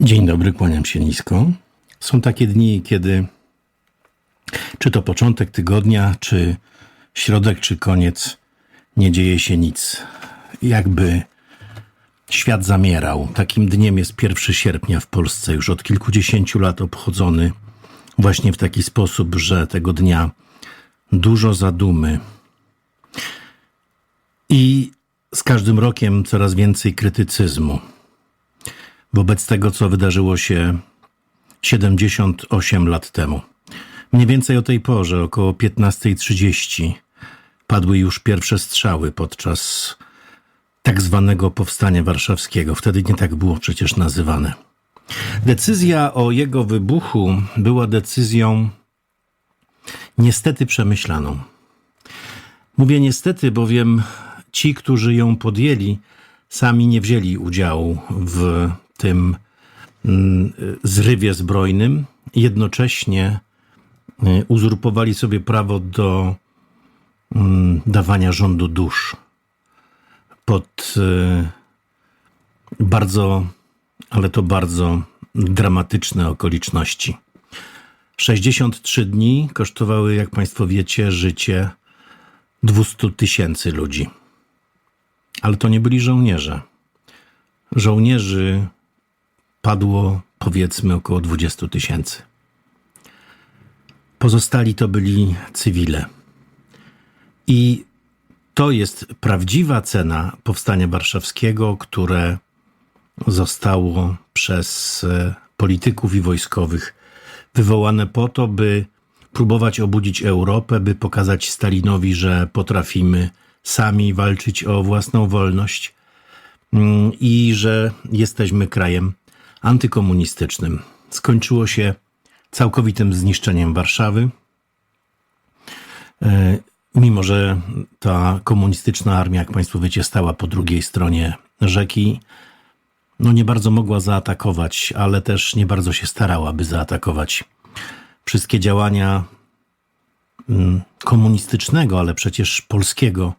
Dzień dobry, kłaniam się nisko. Są takie dni, kiedy czy to początek tygodnia, czy środek, czy koniec, nie dzieje się nic. Jakby świat zamierał. Takim dniem jest 1 sierpnia w Polsce, już od kilkudziesięciu lat obchodzony właśnie w taki sposób, że tego dnia dużo zadumy. I z każdym rokiem coraz więcej krytycyzmu wobec tego, co wydarzyło się 78 lat temu. Mniej więcej o tej porze, około 15.30, padły już pierwsze strzały podczas tak zwanego powstania warszawskiego. Wtedy nie tak było przecież nazywane. Decyzja o jego wybuchu była decyzją niestety przemyślaną. Mówię niestety, bowiem ci, którzy ją podjęli, sami nie wzięli udziału w tym mm, zrywie zbrojnym. Jednocześnie y, uzurpowali sobie prawo do mm, dawania rządu dusz pod y, bardzo, ale to bardzo dramatyczne okoliczności. 63 dni kosztowały, jak Państwo wiecie, życie 200 tysięcy ludzi. Ale to nie byli żołnierze. Żołnierzy padło powiedzmy około 20 tysięcy. Pozostali to byli cywile. I to jest prawdziwa cena powstania warszawskiego, które zostało przez e, polityków i wojskowych wywołane po to, by próbować obudzić Europę, by pokazać Stalinowi, że potrafimy sami walczyć o własną wolność mm, i że jesteśmy krajem antykomunistycznym. Skończyło się całkowitym zniszczeniem Warszawy. E, Mimo, że ta komunistyczna armia, jak Państwo wiecie, stała po drugiej stronie rzeki, no nie bardzo mogła zaatakować, ale też nie bardzo się starała, by zaatakować. Wszystkie działania mm, komunistycznego, ale przecież polskiego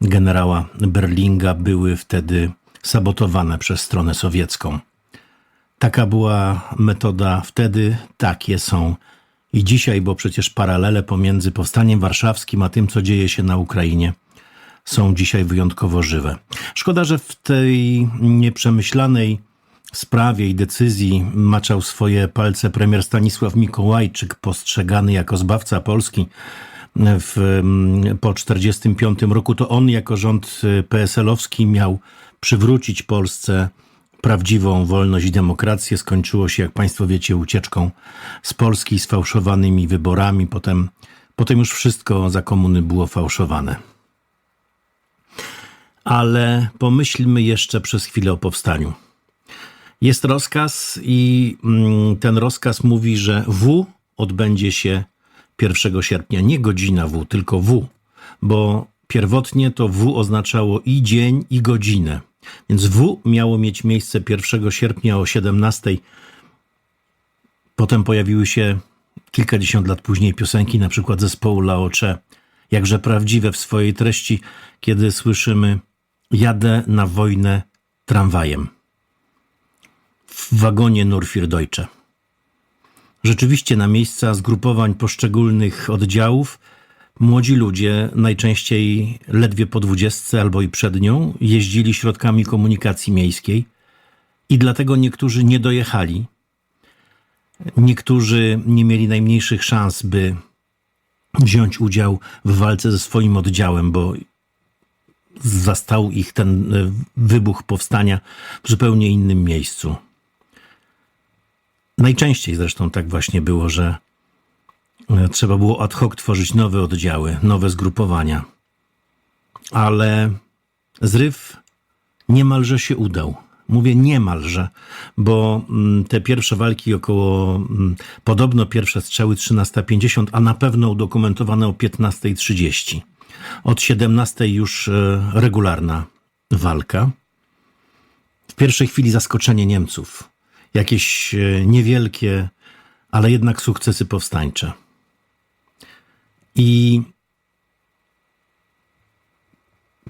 generała Berlinga były wtedy sabotowane przez stronę sowiecką. Taka była metoda wtedy, takie są i dzisiaj, bo przecież paralele pomiędzy powstaniem warszawskim a tym, co dzieje się na Ukrainie, są dzisiaj wyjątkowo żywe. Szkoda, że w tej nieprzemyślanej sprawie i decyzji maczał swoje palce premier Stanisław Mikołajczyk, postrzegany jako zbawca Polski w, po 1945 roku. To on jako rząd PSL-owski miał przywrócić Polsce prawdziwą wolność i demokrację. Skończyło się, jak Państwo wiecie, ucieczką z Polski, sfałszowanymi wyborami. Potem, potem już wszystko za komuny było fałszowane. Ale pomyślmy jeszcze przez chwilę o powstaniu. Jest rozkaz, i mm, ten rozkaz mówi, że W odbędzie się 1 sierpnia. Nie godzina W, tylko W, bo pierwotnie to W oznaczało i dzień, i godzinę. Więc W miało mieć miejsce 1 sierpnia o 17. Potem pojawiły się kilkadziesiąt lat później piosenki, na przykład zespołu Laocze, jakże prawdziwe w swojej treści, kiedy słyszymy Jadę na wojnę tramwajem w wagonie Nurfirdeutsche. Rzeczywiście na miejsca zgrupowań poszczególnych oddziałów Młodzi ludzie, najczęściej ledwie po dwudziestce albo i przed nią, jeździli środkami komunikacji miejskiej i dlatego niektórzy nie dojechali. Niektórzy nie mieli najmniejszych szans, by wziąć udział w walce ze swoim oddziałem, bo zastał ich ten e, wybuch powstania w zupełnie innym miejscu. Najczęściej zresztą tak właśnie było, że trzeba było ad hoc tworzyć nowe oddziały, nowe zgrupowania. Ale zryw niemalże się udał. Mówię niemalże, bo mm, te pierwsze walki około, mm, podobno pierwsze strzały 13.50, a na pewno udokumentowane o 15.30. Od 17.00 już e, regularna walka. W pierwszej chwili zaskoczenie Niemców. Jakieś e, niewielkie, ale jednak sukcesy powstańcze. I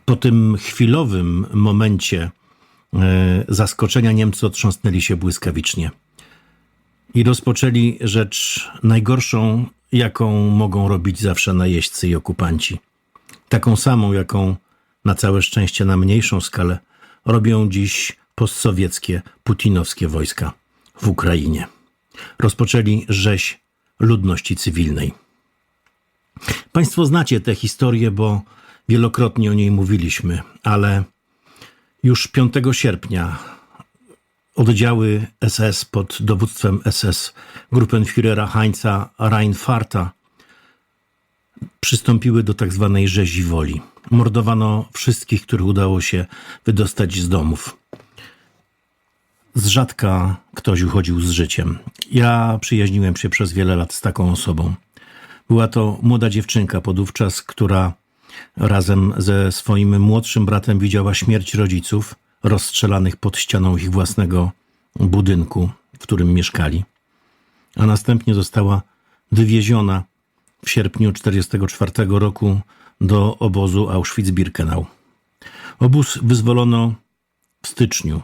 po tym chwilowym momencie zaskoczenia Niemcy otrząsnęli się błyskawicznie i rozpoczęli rzecz najgorszą, jaką mogą robić zawsze najeźdźcy i okupanci. Taką samą, jaką na całe szczęście na mniejszą skalę robią dziś postsowieckie, putinowskie wojska w Ukrainie. Rozpoczęli rzeź ludności cywilnej. Państwo znacie tę historię, bo wielokrotnie o niej mówiliśmy, ale już 5 sierpnia oddziały SS pod dowództwem SS Gruppenführera Heinza Reinfarta przystąpiły do tak zwanej rzezi woli. Mordowano wszystkich, których udało się wydostać z domów. Z rzadka ktoś uchodził z życiem. Ja przyjaźniłem się przez wiele lat z taką osobą. Była to młoda dziewczynka podówczas, która razem ze swoim młodszym bratem widziała śmierć rodziców rozstrzelanych pod ścianą ich własnego budynku, w którym mieszkali, a następnie została wywieziona w sierpniu 1944 roku do obozu Auschwitz-Birkenau. Obóz wyzwolono w styczniu.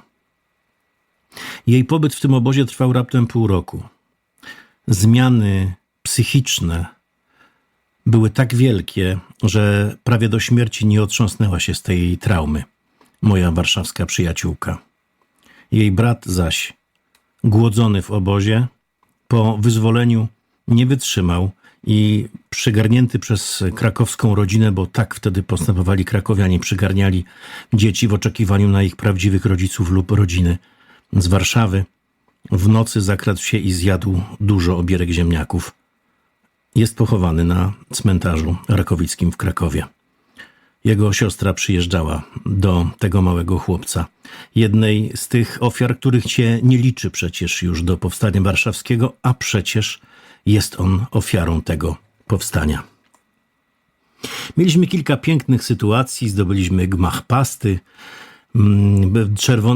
Jej pobyt w tym obozie trwał raptem pół roku. Zmiany psychiczne były tak wielkie, że prawie do śmierci nie otrząsnęła się z tej traumy moja warszawska przyjaciółka. Jej brat zaś, głodzony w obozie, po wyzwoleniu nie wytrzymał i przygarnięty przez krakowską rodzinę, bo tak wtedy postępowali krakowianie, przygarniali dzieci w oczekiwaniu na ich prawdziwych rodziców lub rodziny z Warszawy, w nocy zakradł się i zjadł dużo obierek ziemniaków. Jest pochowany na cmentarzu rakowickim w Krakowie. Jego siostra przyjeżdżała do tego małego chłopca. Jednej z tych ofiar, których się nie liczy przecież już do powstania warszawskiego, a przecież jest on ofiarą tego powstania. Mieliśmy kilka pięknych sytuacji, zdobyliśmy gmach pasty, mm,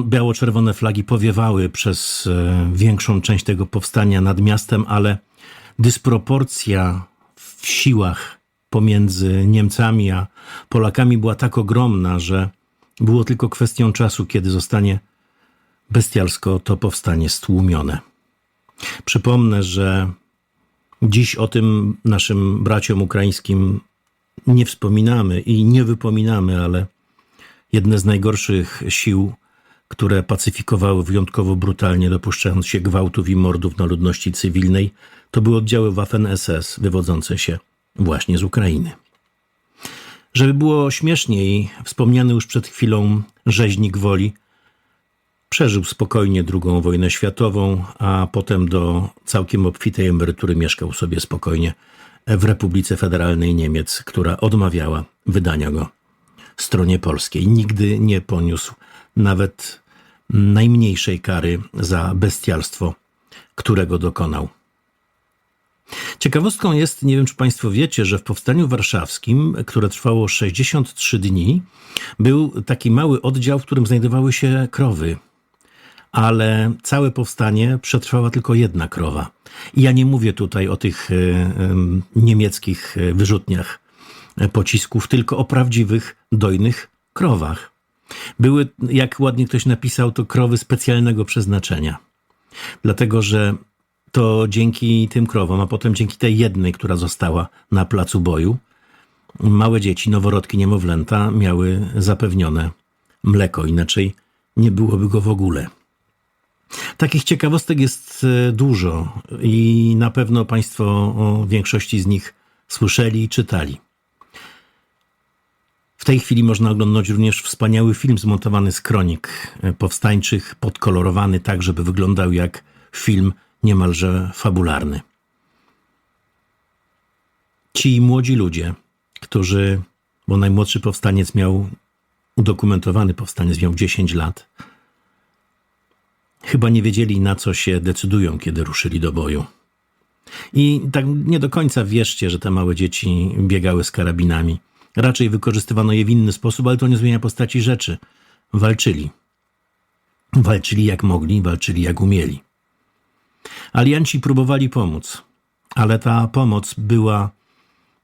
biało-czerwone flagi powiewały przez e, większą część tego powstania nad miastem, ale dysproporcja w siłach pomiędzy Niemcami a Polakami była tak ogromna, że było tylko kwestią czasu, kiedy zostanie bestialsko to powstanie stłumione. Przypomnę, że dziś o tym naszym braciom ukraińskim nie wspominamy i nie wypominamy, ale jedne z najgorszych sił, które pacyfikowały wyjątkowo brutalnie, dopuszczając się gwałtów i mordów na ludności cywilnej, to były oddziały Waffen-SS wywodzące się właśnie z Ukrainy. Żeby było śmieszniej, wspomniany już przed chwilą rzeźnik woli przeżył spokojnie II wojnę światową, a potem do całkiem obfitej emerytury mieszkał sobie spokojnie w Republice Federalnej Niemiec, która odmawiała wydania go stronie polskiej. Nigdy nie poniósł nawet najmniejszej kary za bestialstwo, którego dokonał. Ciekawostką jest, nie wiem czy Państwo wiecie, że w Powstaniu Warszawskim, które trwało 63 dni, był taki mały oddział, w którym znajdowały się krowy. Ale całe powstanie przetrwała tylko jedna krowa. I ja nie mówię tutaj o tych y, niemieckich wyrzutniach pocisków, tylko o prawdziwych, dojnych krowach. Były, jak ładnie ktoś napisał, to krowy specjalnego przeznaczenia. Dlatego, że to dzięki tym krowom, a potem dzięki tej jednej, która została na placu boju, małe dzieci, noworodki, niemowlęta miały zapewnione mleko, inaczej nie byłoby go w ogóle. Takich ciekawostek jest e, dużo i na pewno Państwo o większości z nich słyszeli i czytali. W tej chwili można oglądać również wspaniały film zmontowany z kronik e, powstańczych, podkolorowany tak, żeby wyglądał jak film niemalże fabularny. Ci młodzi ludzie, którzy, bo najmłodszy powstaniec miał, udokumentowany powstaniec miał 10 lat, chyba nie wiedzieli na co się decydują, kiedy ruszyli do boju. I tak nie do końca wierzcie, że te małe dzieci biegały z karabinami. Raczej wykorzystywano je w inny sposób, ale to nie zmienia postaci rzeczy. Walczyli. Walczyli jak mogli, walczyli jak umieli. Alianci próbowali pomóc, ale ta pomoc była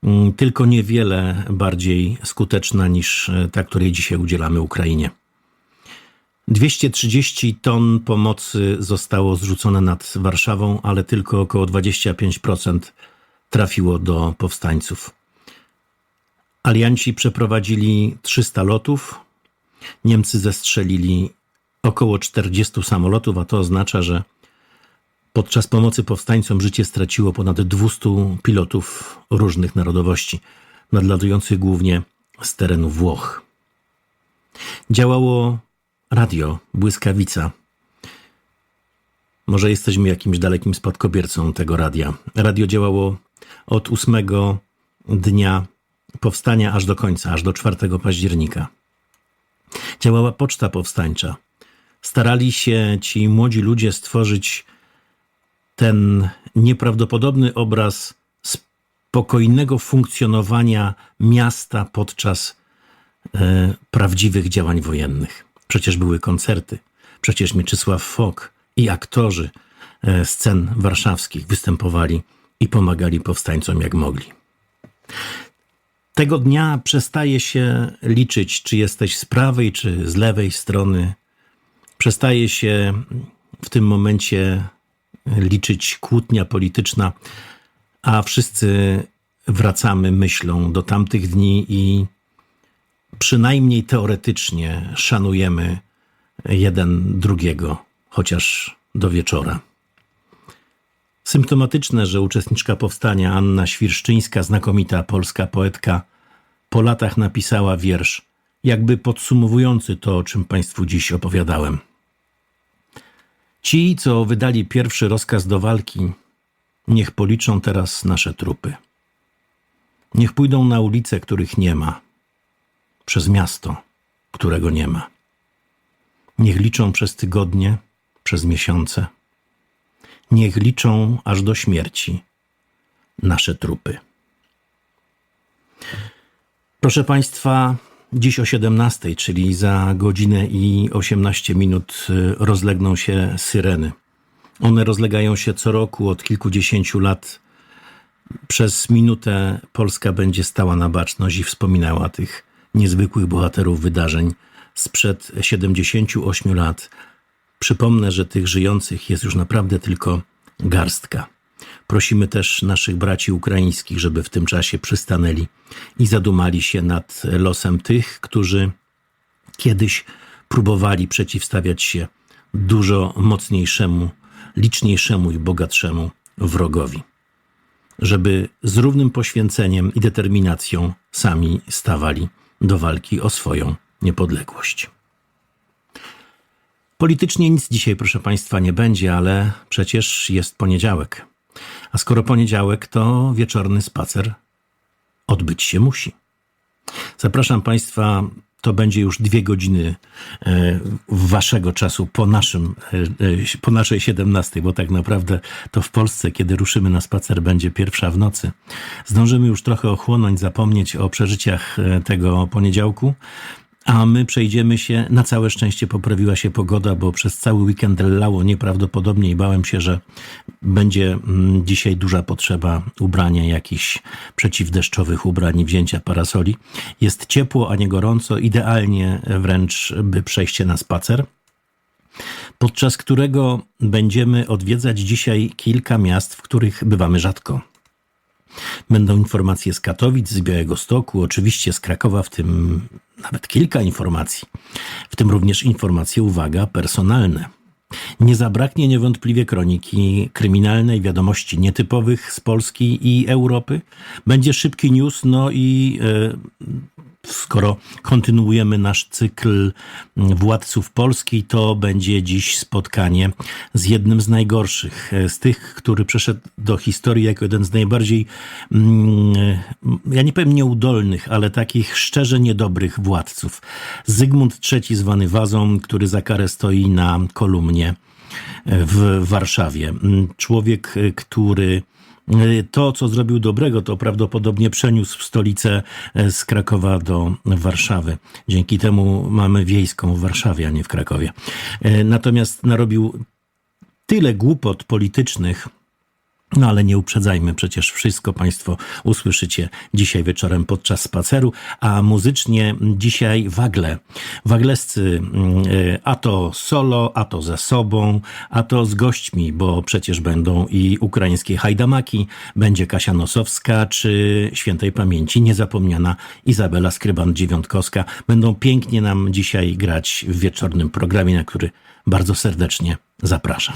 mm, tylko niewiele bardziej skuteczna niż e, ta, której dzisiaj udzielamy Ukrainie. 230 ton pomocy zostało zrzucone nad Warszawą, ale tylko około 25% trafiło do powstańców. Alianci przeprowadzili 300 lotów, Niemcy zestrzelili około 40 samolotów, a to oznacza, że podczas pomocy powstańcom życie straciło ponad 200 pilotów różnych narodowości, nadlatujących głównie z terenu Włoch. Działało radio, błyskawica. Może jesteśmy jakimś dalekim spadkobiercą tego radia. Radio działało od 8 dnia powstania aż do końca, aż do 4 października. Działała poczta powstańcza. Starali się ci młodzi ludzie stworzyć ten nieprawdopodobny obraz spokojnego funkcjonowania miasta podczas e, prawdziwych działań wojennych. Przecież były koncerty, przecież Mieczysław Fok i aktorzy e, scen warszawskich występowali i pomagali powstańcom jak mogli. Tego dnia przestaje się liczyć, czy jesteś z prawej, czy z lewej strony. Przestaje się w tym momencie liczyć kłótnia polityczna, a wszyscy wracamy myślą do tamtych dni i przynajmniej teoretycznie szanujemy jeden drugiego, chociaż do wieczora. Symptomatyczne, że uczestniczka powstania Anna Świrszczyńska, znakomita polska poetka, po latach napisała wiersz, jakby podsumowujący to, o czym Państwu dziś opowiadałem. Ci, co wydali pierwszy rozkaz do walki, niech policzą teraz nasze trupy. Niech pójdą na ulice, których nie ma, przez miasto, którego nie ma. Niech liczą przez tygodnie, przez miesiące. Niech liczą aż do śmierci nasze trupy. Proszę Państwa, dziś o 17, czyli za godzinę i 18 minut y, rozlegną się syreny. One rozlegają się co roku od kilkudziesięciu lat. Przez minutę Polska będzie stała na baczność i wspominała tych niezwykłych bohaterów wydarzeń sprzed 78 lat. Przypomnę, że tych żyjących jest już naprawdę tylko garstka. Prosimy też naszych braci ukraińskich, żeby w tym czasie przystanęli i zadumali się nad losem tych, którzy kiedyś próbowali przeciwstawiać się dużo mocniejszemu, liczniejszemu i bogatszemu wrogowi. Żeby z równym poświęceniem i determinacją sami stawali do walki o swoją niepodległość. Politycznie nic dzisiaj, proszę Państwa, nie będzie, ale przecież jest poniedziałek. A skoro poniedziałek, to wieczorny spacer odbyć się musi. Zapraszam Państwa, to będzie już dwie godziny e, waszego czasu po, naszym, e, e, po naszej 17, bo tak naprawdę to w Polsce, kiedy ruszymy na spacer, będzie pierwsza w nocy. Zdążymy już trochę ochłonąć, zapomnieć o przeżyciach tego poniedziałku, a my przejdziemy się, na całe szczęście poprawiła się pogoda, bo przez cały weekend lało nieprawdopodobnie i bałem się, że będzie mm, dzisiaj duża potrzeba ubrania jakichś przeciwdeszczowych ubrań i wzięcia parasoli. Jest ciepło, a nie gorąco, idealnie wręcz by przejście na spacer podczas którego będziemy odwiedzać dzisiaj kilka miast, w których bywamy rzadko. Będą informacje z Katowic, z Białego Stoku, oczywiście z Krakowa, w tym nawet kilka informacji, w tym również informacje, uwaga, personalne. Nie zabraknie niewątpliwie kroniki kryminalnej, wiadomości nietypowych z Polski i Europy. Będzie szybki news, no i e, skoro kontynuujemy nasz cykl władców Polski, to będzie dziś spotkanie z jednym z najgorszych, z tych, który przeszedł do historii jako jeden z najbardziej, mm, ja nie powiem nieudolnych, ale takich szczerze niedobrych władców. Zygmunt III, zwany Wazą, który za karę stoi na kolumnie w Warszawie. Człowiek, który to, co zrobił dobrego, to prawdopodobnie przeniósł stolicę e, z Krakowa do Warszawy. Dzięki temu mamy wiejską w Warszawie, a nie w Krakowie. E, natomiast narobił tyle głupot politycznych, No ale nie uprzedzajmy, przecież wszystko Państwo usłyszycie dzisiaj wieczorem podczas spaceru, a muzycznie dzisiaj wagle. Waglescy, mm, y, a to solo, a to ze sobą, a to z gośćmi, bo przecież będą i ukraińskie hajdamaki, będzie Kasia Nosowska, czy świętej pamięci niezapomniana Izabela Skryban-Dziewiątkowska. Będą pięknie nam dzisiaj grać w wieczornym programie, na który bardzo serdecznie zapraszam.